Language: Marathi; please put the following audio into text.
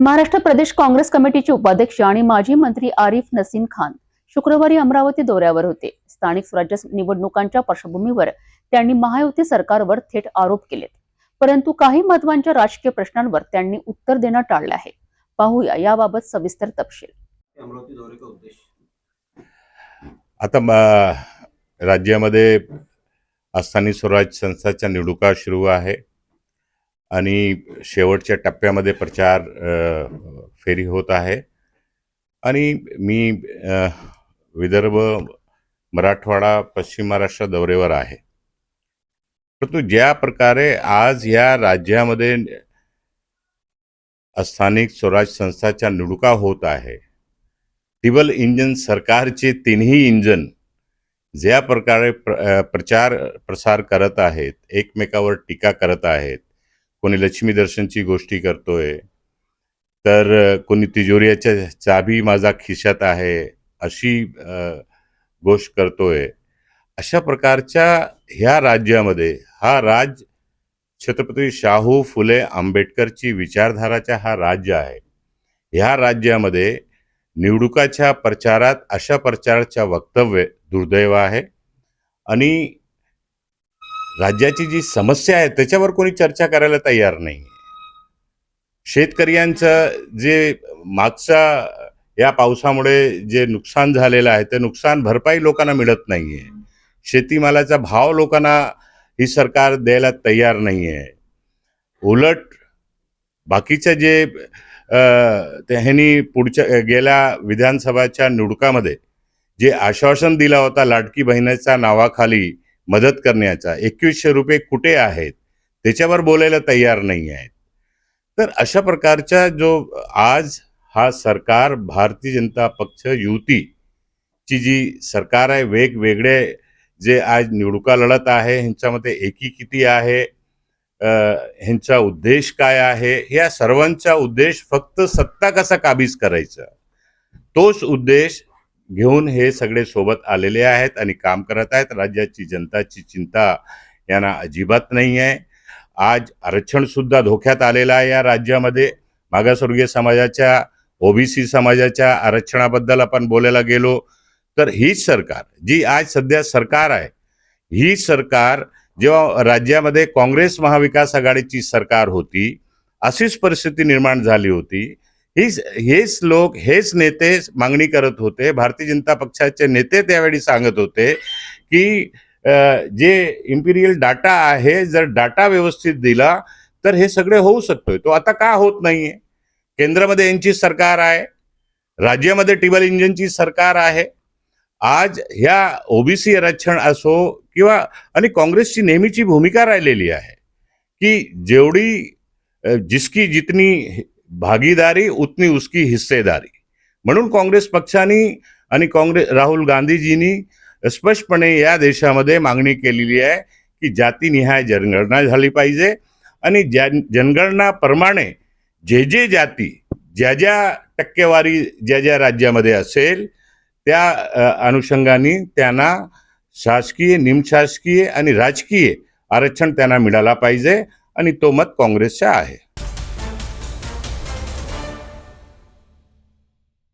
महाराष्ट्र प्रदेश काँग्रेस कमिटीचे उपाध्यक्ष आणि माजी मंत्री आरिफ नसीम खान शुक्रवारी अमरावती दौऱ्यावर होते. स्थानिक स्वराज्य निवडणुकांच्या पार्श्वभूमीवर त्यांनी महायुती सरकारवर थेट आरोप केलेत. परंतु काही महत्त्वाच्या राजकीय प्रश्नांवर त्यांनी उत्तर देणं टाळलं आहे. पाहूया याबाबत सविस्तर तपशील. आता राज्यामध्ये स्थानिक स्वराज संस्थाच्या निवडणुका सुरू आहे. आणि शेवटच्या टप्प्यामध्ये प्रचार फेरी होत आहे. आणि मी विदर्भ मराठवाडा पश्चिम महाराष्ट्र दौऱ्यावर आहे. परंतु ज्या प्रकारे आज या राज्यामध्ये स्थानिक स्वराज संस्थाच्या निवडणुका होत आहे टिबल इंजन सरकारचे तिन्ही इंजन ज्या प्रकारे प्र प्रचार प्रसार करत आहेत एकमेकावर टीका करत आहेत कोणी लक्ष्मी दर्शनची गोष्टी करतोय तर कोणी तिजोरीच्या चाबी माझा खिशात आहे अशी गोष्ट करतोय. अशा प्रकारच्या ह्या राज्यामध्ये हा राज छत्रपती शाहू फुले आंबेडकरची विचारधाराचा हा राज्य आहे. ह्या राज्यामध्ये निवडणुकाच्या प्रचारात अशा प्रचाराच्या वक्तव्य दुर्दैव आहे. आणि राज्याची जी समस्या आहे त्याच्यावर कोणी चर्चा करायला तयार नाही. शेतकऱ्यांचं जे मागच्या या पावसामुळे जे नुकसान झालेलं आहे ते नुकसान भरपाई लोकांना मिळत नाही आहे शेतीमालाचा भाव लोकांना ही सरकार द्यायला तयार नाही आहे उलट बाकीचं जे त्यांनी ह्यांनी पुढच्या गेल्या विधानसभाच्या निवडकामध्ये जे आश्वासन दिला होता लाडकी बहिणीच्या नावाखाली मदत करण्याचा एकवीसशे रुपये कुठे आहेत त्याच्यावर बोलायला तयार नाही आहेत. तर अशा प्रकारचा जो आज हा सरकार भारतीय जनता पक्ष युतीची जी सरकार आहे वेगवेगळे जे आज निवडणुका लढत आहे ह्यांच्यामध्ये एकी किती आहे ह्यांचा उद्देश काय आहे या सर्वांचा उद्देश फक्त सत्ता कसा काबीज करायचा? तोच उद्देश घेऊन हे सगळे सोबत आलेले आहेत आणि काम करत आहेत. राज्याची जनताची चिंता यांना अजिबात नाही आहे. आज आरक्षणसुद्धा धोक्यात आलेलं आहे या राज्यामध्ये. मागासवर्गीय समाजाच्या ओबीसी समाजाच्या आरक्षणाबद्दल आपण बोलायला गेलो तर हीच सरकार जी आज सध्या सरकार आहे ही सरकार जेव्हा राज्यामध्ये काँग्रेस महाविकास आघाडीची सरकार होती अशीच परिस्थिती निर्माण झाली होती. हीच हेच लोक हेच नेते मागणी करत होते. भारतीय जनता पक्षाचे नेते त्यावेळी सांगत होते की जे इम्पिरियल डाटा आहे जर डाटा व्यवस्थित दिला तर हे सगळे होऊ शकतोय. तो आता का होत नाहीये? केंद्रामध्ये यांची सरकार आहे. राज्यामध्ये टिबल इंजनची सरकार आहे. आज ह्या ओबीसी आरक्षण असो किंवा आणि काँग्रेसची नेहमीची भूमिका राहिलेली आहे की जेवढी जिसकी जितनी भागीदारी उतनी उसकी हिस्सेदारी. म्हणून काँग्रेस पक्षाने आणि काँग्रेस राहुल गांधीजींनी स्पष्टपणे या देशामध्ये मागणी केलेली आहे की जातीनिहाय जनगणना झाली पाहिजे आणि ज्या जनगणनाप्रमाणे जे जे जाती ज्या ज्या टक्केवारी ज्या ज्या राज्यामध्ये असेल त्या अनुषंगाने त्यांना शासकीय निमशासकीय आणि राजकीय आरक्षण त्यांना मिळाला पाहिजे आणि तो मत काँग्रेसचा आहे.